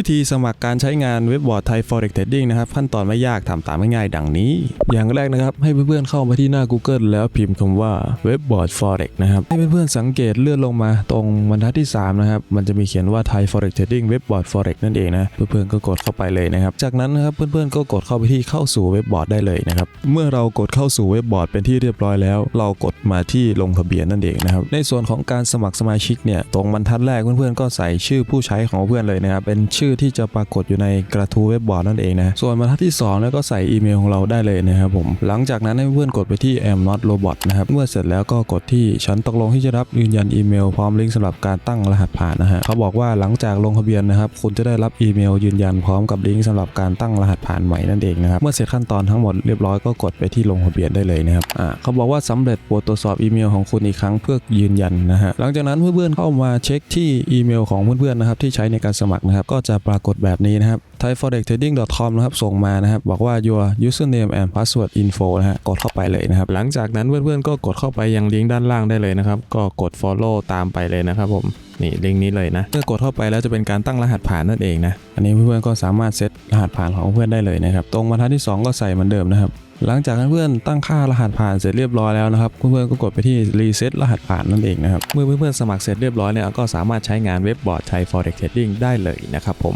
วิธีสมัครการใช้งานเว็บบอร์ดไทย Forex Trading นะครับขั้นตอนไม่ยากทำตามง่ายๆดังนี้ อย่างแรกนะครับ ให้เพื่อนๆเข้ามาที่หน้า Google แล้วพิมพ์คำว่าเว็บบอร์ด Forex นะครับ ให้เพื่อนๆสังเกตเลื่อนลงมาตรงบรรทัดที่ 3 นะครับ มันจะมีเขียนว่าไทย Forex Trading เว็บบอร์ด Forex นั่นเองนะ เพื่อนๆก็กดเข้าไปเลยนะครับ จากนั้นนะครับเพื่อนๆก็กดเข้าไปที่เข้าสู่เว็บบอร์ดได้เลยนะครับ เมื่อเรากดเข้าสู่เว็บบอร์ดเป็นที่เรียบร้อยแล้ว เรากดมาที่ลงทะเบียนนั่นเองนะครับ ในส่วนของการสมัครสมาชิกเนี่ยตรงบรรทัดแรกเพื่อนๆก็ใส่ชื่อผู้ใช้ของเพื่อนเลยนะครับเป็นชื่อที่จะปรากฏอยู่ในกระทู้เว็บบอร์ดนั่นเองนะ ส่วนบรรทัดที่สองแล้วก็ใส่อีเมลของเราได้เลยนะครับผม หลังจากนั้นให้เพื่อนกดไปที่ am not robot นะครับ เมื่อเสร็จแล้วก็กดที่ฉันตกลงที่จะรับยืนยันอีเมลพร้อมลิงก์สำหรับการตั้งรหัสผ่านนะฮะ เขาบอกว่าหลังจากลงทะเบียนนะครับ คุณจะได้รับอีเมลยืนยันพร้อมกับลิงก์สำหรับการตั้งรหัสผ่านใหม่นั่นเองนะครับ เมื่อเสร็จขั้นตอนทั้งหมดเรียบร้อยก็กดไปที่ลงทะเบียนได้เลยนะครับ อ่า เขาบอกว่าสำเร็จโปรดตรวจสอบอีเมลของคุณอีกครั้งเพื่อยืนยันนะฮะ หลังจากนั้นเพื่อนๆเข้ามาเช็คที่อีเมลของเพื่อนๆนะครับที่ใช้ในการสมัครนะครับก็จะปรากฏแบบนี้นะครับ thaiforextrading.com นะครับส่งมานะครับ บอกว่า your username and password info นะฮะกดเข้าไปเลยนะครับ หลังจากนั้นเพื่อนๆก็กดเข้าไปยังลิงก์ด้านล่างได้เลยนะครับ ก็กด follow ตามไปเลยนะครับผมนี่ลิงก์นี้เลยนะเมื่อกดเข้าไปแล้วจะเป็นการตั้งรหัสผ่านนั่นเองนะอันนี้เพื่อนๆก็สามารถเซตรหัสผ่านของเพื่อนได้เลยนะครับตรงบรรทัดที่ 2 ก็ใส่เหมือนเดิมนะครับ หลังจากนั้นเพื่อนตั้งค่ารหัสผ่านเสร็จเรียบร้อยแล้วนะครับเพื่อนๆก็กดไปที่รีเซ็ตรหัสผ่านนั่นเองนะครับเมื่อเพื่อนๆสมัครเสร็จเรียบร้อยเนี่ยก็สามารถใช้งานเว็บบอร์ดไทย Forex Trading ได้เลยนะครับผม